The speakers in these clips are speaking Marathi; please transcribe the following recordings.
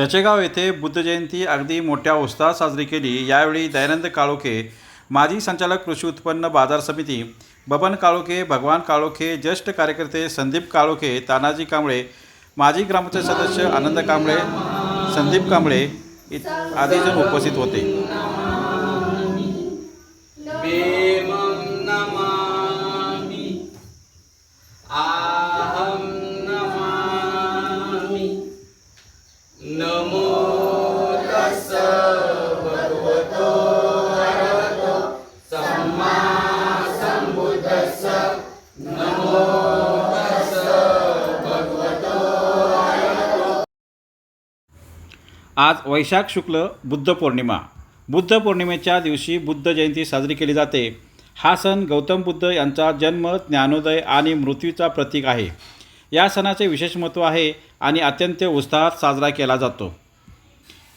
चचेगाव येथे बुद्ध जयंती अगदी मोठ्या उत्साहात साजरी केली. यावेळी दयानंद काळोखे माजी संचालक कृषी उत्पन्न बाजार समिती बबन काळोखे भगवान काळोखे ज्येष्ठ कार्यकर्ते संदीप काळोखे तानाजी कांबळे माजी ग्रामपंचायत सदस्य आनंद कांबळे संदीप कांबळे इत- आदी जण उपस्थित होते. आज वैशाख शुक्ल बुद्ध पौर्णिमा. बुद्ध पौर्णिमेच्या दिवशी बुद्ध जयंती साजरी केली जाते. हा सण गौतम बुद्ध यांचा जन्म ज्ञानोदय आणि मृत्यूचा प्रतीक आहे. या सणाचे विशेष महत्त्व आहे आणि अत्यंत उत्साहात साजरा केला जातो.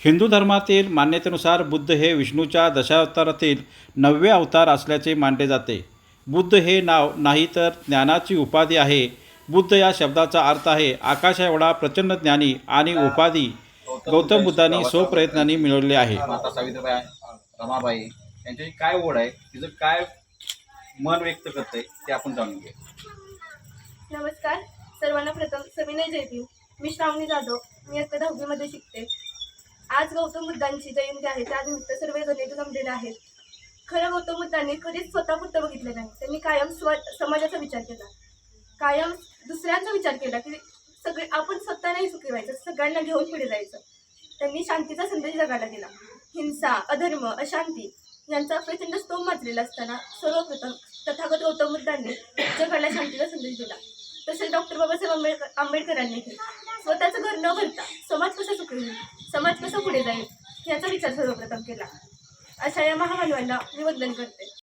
हिंदू धर्मातील मान्यतेनुसार बुद्ध हे विष्णूच्या दशावतारातील नववे अवतार असल्याचे मानले जाते. बुद्ध हे नाव नाही तर ज्ञानाची उपाधी आहे. बुद्ध या शब्दाचा अर्थ आहे आकाशा एवढा प्रचंड ज्ञानी आणि उपाधी गौतम बुद्धांनी स्वप्रयत्नांनी मिळवले आहे. माता सावित्रीबाई रमाबाई काय ओढ आहे तिचं काय मन व्यक्त करतंय ते आपण जाणून घेऊ. नमस्कार. सर्वांना प्रथम सविनय जयती मी श्रावणी जाधव. मी आता दहावीमध्ये शिकते. आज गौतम बुद्धांची जयंती आहे. त्यानिमित्त सर्व जण इथे जमलेले आहेत. खरं गौतम बुद्धांनी कधीच स्वतः बुद्ध बघितले नाही. त्यांनी कायम स्व समाजाचा विचार केला. कायम दुसऱ्यांचा विचार केला की सगळे आपण स्वतः नाही सुखी व्हायचं सगळ्यांना घेऊन पुढे जायचं. त्यांनी शांतीचा संदेश जगाला दिला हिंसा अधर्म अशांती यांचा प्रचंड स्तोम माजलेला असताना सर्वप्रथम तथागत गौतम बुद्धांनी जगाला शांतीचा संदेश दिला. तसेच डॉक्टर बाबासाहेब आंबेडकर आंबेडकरांनी स्वतःचं घर न भरता समाज कसा सुखी होईल समाज कसा पुढे जाईल याचा विचार सर्वप्रथम केला. अशा या महामानवांना मी वंदन करते